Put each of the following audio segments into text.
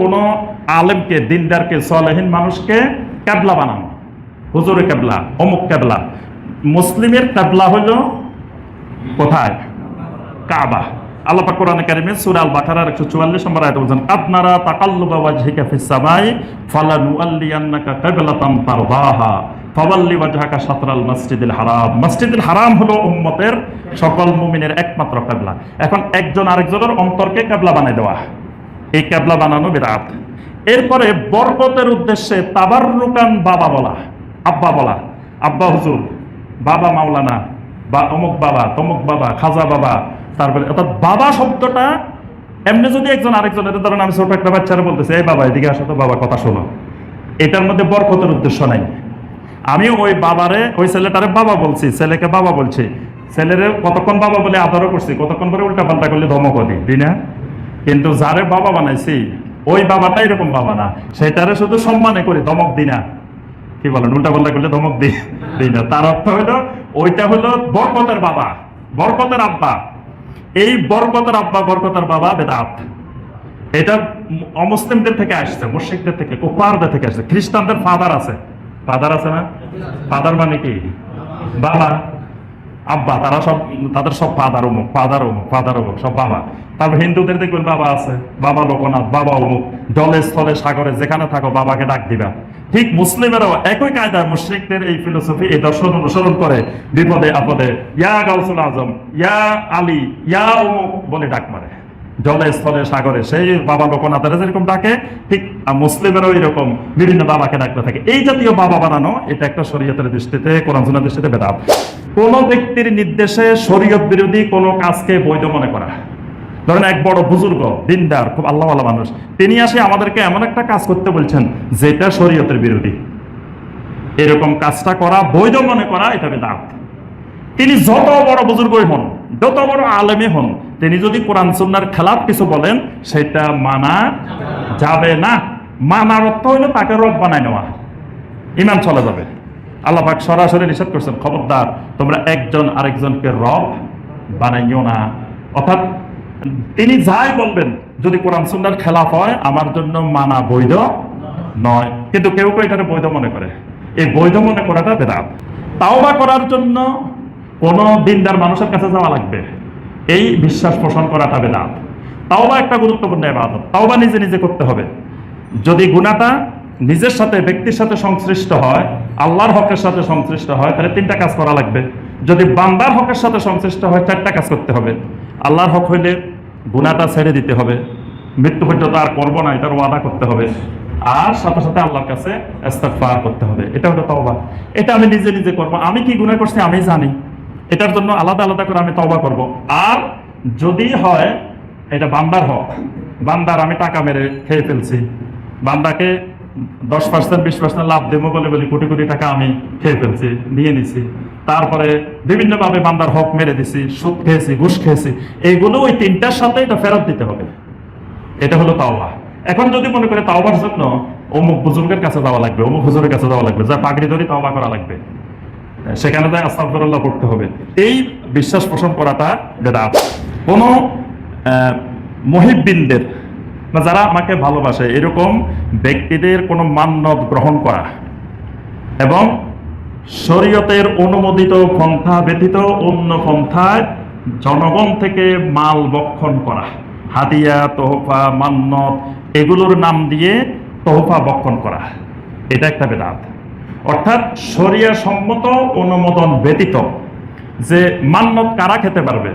কোন আলেমকে, দিনদারকে, সলেহীন মানুষকে ক্যাবলা বানানো। হুজুরে ক্যাবলা অমুক ক্যাবলা মুসলিমের ক্যাবলা হলো কোথায়? কাবা। আল্লাহ পাক কোরআনে কারিমে সূরা আল বাকারার 144 নম্বর আয়াতে বলেন আপনারা তাকাল্লুবা ওয়াজহিকা ফিস সামাই ফালানুআল্লিয়ান্নাকা কিবলাতান তারদাহা, ফাওয়াল্লি ওয়াজহাকা শাতরাল মসজিদুল হারাম। হারাম হলো সকল একমাত্র কিবলা। এখন একজন আরেকজনের অন্তরকে কিবলা বানাই দেওয়া। এই ক্যাবলা বানানো বিরাট এরপরে বরকতের উদ্দেশ্যে তাবাররুকান বাবা বলা, আব্বা বলা। আব্বা হুজুর, বাবা মাওলানা বা অমুক বাবা, তমুক বাবা, খাজা বাবা। তারপরে অর্থাৎ বাবা শব্দটা এমনি যদি একজন আরেকজন আরেকজনের ধরেন আমি ছোট একটা বাচ্চারা বলতেছি, এই বাবা, এদিকে আসো তো, বাবা, কথা শোনো। এটার মধ্যে বরকতের উদ্দেশ্য নাই। আমি ওই বাবারে, ওই ছেলেটারে বাবা বলছি, ছেলেকে বাবা বলছি। ছেলেরে কতক্ষণ বাবা বলে আদরও করছি, কতক্ষণ করে উল্টা পাল্টা করলে ধমকও দিই না? কিন্তু যারে বাবা বানাইছি, ওই বাবাটা এরকম বাবা না। সেটারে শুধু সম্মানে করি, ধমক দিই না। কি বলেন, উল্টা পাল্টা করলে ধমক দিই দিই না। তার অর্থ হলো, ওইটা হলো বরকতের বাবা, বরকতের আব্বা। এই বরকতের আব্বা, বরকতের বাবা বেদাত। এটা অমুসলিমদের থেকে আসছে, মুশরিকদের থেকে কুফারদের থেকে আসছে, খ্রিস্টানদের ফাদার আছে। ফাদার আছে না? ফাদার মানে কি? বাবা। আব্বা, তারা সব, তাদের সব ফাদার অমুক ফাদার অমুক ফাদার অমুক, সব বাবা। তারপর হিন্দুদের দেখবেন বাবা আছে, বাবা লোকনাথ, বাবা অমুক, জলে স্থলে সাগরে যেখানে থাকো বাবাকে ডাক দিবা। ঠিক মুসলিমেরাও একই কায়দায় মুশরিকদের এই ফিলোসফি এই দর্শন অনুসরণ করে, বিপদে আপদে, ইয়া গাউসুল আজম, ইয়া আলী, ইয়া অমুক বলে ডাক মারে। জলে স্থলে সাগরে, সেই বাবা লোকনাথের যেরকম ডাকে, ঠিক মুসলিমেরও এরকম বিভিন্ন বাবাকে ডাকতে থাকে। এই জাতীয় বাবা বানানো, এটা একটা শরীয়তের দৃষ্টিতে, কোরআন দৃষ্টিতে বেদাত। কোন ব্যক্তির নির্দেশে শরীয়ত বিরোধী কোনো কাজকে বৈধ মনে করা ধরেন এক বড় বুজুর্গ, দিনদার, খুব আল্লাহ আল্লাহ মানুষ, তিনি আসে আমাদেরকে এমন একটা কাজ করতে বলছেন, যেটা শরীয়তের বিরোধী। এরকম কাজটা করা, বৈধ মনে করা, এটা বেদাত। তিনি যত বড় বুজুর্গই হন, যত বড় আলেমে হন, তিনি যদি কোরআন সুন্নার খেলাফ কিছু বলেন, সেটা মানা যাবে না। মানার অর্থ হইল তাকে রব বানায় নেওয়া। ইমান চলে যাবে। আল্লাহ পাক সরাসরি নিষেধ করছেন, খবরদার, তোমরা একজন আরেকজনকে রব বানাইও না। অর্থাৎ তিনি যাই বলবেন, যদি কোরআন সুন্দর খেলাফ হয়, আমার জন্য মানা বৈধ নয়। কিন্তু কেউ কেউ এটাকে বৈধ মনে করে। এই বৈধ মনে করাটা বেদাত। তাওবা করার জন্য কোন দিনদার মানুষের কাছে যাওয়া লাগবে। এই বিশ্বাস পোষণ করাটা বেদাত। তাওবা একটা গুরুত্বপূর্ণ ইবাদত। তাওবা নিজে নিজে করতে হবে। যদি গুণাটা নিজের সাথে, ব্যক্তির সাথে সংশ্লিষ্ট হয়, আল্লাহর হকের সাথে সংশ্লিষ্ট হয়, তাহলে তিনটা কাজ করা লাগবে। যদি বান্দার হকের সাথে সংশ্লিষ্ট হয়, চারটা কাজ করতে হবে। আল্লাহর হক হইলে গুণাটা ছেড়ে দিতে হবে। মৃত্যু পর্যন্ত আর করব না, এটার ওয়াদা করতে হবে। আর সাথে সাথে আল্লাহর কাছে করতে হবে। এটা হলো তওবা। এটা আমি নিজে নিজে করব। আমি কি গুনাহ করছি? আমি জানি। এটার জন্য আলাদা আলাদা করে আমি তওবা করব। আর যদি হয়, এটা বান্দার হক। বান্দার, আমি টাকা মেরে খেয়ে ফেলছি। বান্দাকে দশ পার্সেন্ট বিশ পার্সেন্ট লাভ দেবো বলে বলি কোটি কোটি টাকা আমি খেয়ে ফেলছি, নিয়ে নিছি। তারপরে বিভিন্নভাবে বান্দার হক মেরে দিছি, সুদ খেয়েছি, ঘুষ খেয়েছি। এইগুলো ওই তিনটার সাথে এটা ফেরত দিতে হবে। এটা হলো তাওবা। এখন যদি মনে করে তাওবার জন্য অমুক বুজুর্গের কাছে যাওয়া লাগবে, অমুক হুজুরের কাছে যাওয়া লাগবে যা পাগড়ি ধরে তাওবা করা লাগবে, সেখানে তাই আস্তাগফিরুল্লাহ পড়তে হবে। এই বিশ্বাস পোষণ করাটা বেদাত। কোন মহিবিনদের বা যারা আমাকে ভালোবাসে, এরকম ব্যক্তিদের কোনো মান্যত গ্রহণ করা এবং শরীয়তের অনুমোদিত পন্থা ব্যতীত অন্য পন্থায় জনগণ থেকে মাল বক্ষণ করা হাদিয়া তোহফা মান্নত এগুলোর নাম দিয়ে তোহফা বক্ষণ করা, এটা একটা বেদাত। অর্থাৎ শরিয়া সম্মত অনুমোদন ব্যতীত যে মান্নত কারা খেতে পারবে?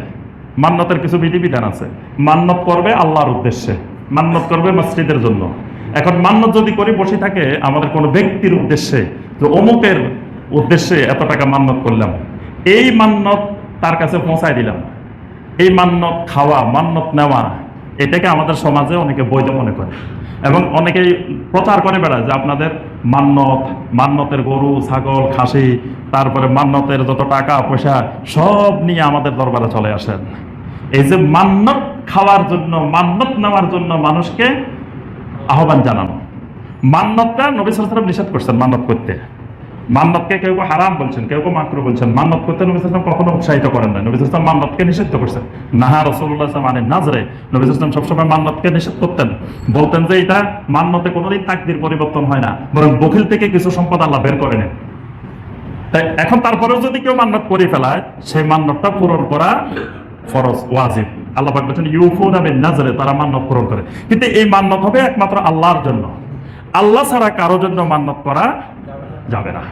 মান্নতের কিছু বিধিবিধান আছে। মান্নত করবে আল্লাহর উদ্দেশ্যে। মান্নত করবে মসজিদের জন্য। এখন মান্নত যদি করি, বসে থাকে আমাদের কোনো ব্যক্তির উদ্দেশ্যে, যে অমুকের উদ্দেশ্যে এত টাকা মান্নত করলাম। এই মান্নত তার কাছে পৌঁছায় দিলাম। এই মান্নত খাওয়া, মান্নত নেওয়া, এটাকে আমাদের সমাজে অনেকে বৈধ মনে করে। এবং অনেকেই প্রচার করে বেড়ায় যে আপনাদের মান্নত, মান্নতের গরু, ছাগল, খাসি, তারপরে মান্নতের যত টাকা, পয়সা, সব নিয়ে আমাদের দরবারে চলে আসেন। এই যে মান্নত খাওয়ার জন্য, মান্নত নেওয়ার জন্য মানুষকে আহ্বান জানানো। মান্নতটা নবী সালাম নিষেধ করছেন মান্নত করতে। মান্নতকে কেউ কেউ হারাম বলছেন, কেউ কেউ মাকরু বলছেন। মান্নত করতে নবী ইসলাম কখনো উৎসাহিত করেন না। নবী ইসলাম মান্নতকে নিষিদ্ধ করছেন। নাহা রসুল্লাহ মানে নাজরে। নবী ইসলাম সবসময় মান্নতকে নিষেধ করতেন। বলতেন যে এটা মান্নতে কোনোদিন তাকদির পরিবর্তন হয় না, বরং বখিল থেকে কিছু সম্পদ আল্লাহ বের করে নেন। তাই এখন তারপরেও যদি কেউ মান্নত করে ফেলায়, সেই মান্নতটা পূরণ করা ফরজ, ওয়াজিব। আল্লাহ পাক বলছেন ইউফুনা বিন নাজরে তারা মান্নত পূরণ করে। কিন্তু এই মান্নত হবে একমাত্র আল্লাহর জন্য। আল্লাহ ছাড়া কারও জন্য মান্নত করা যাবে না।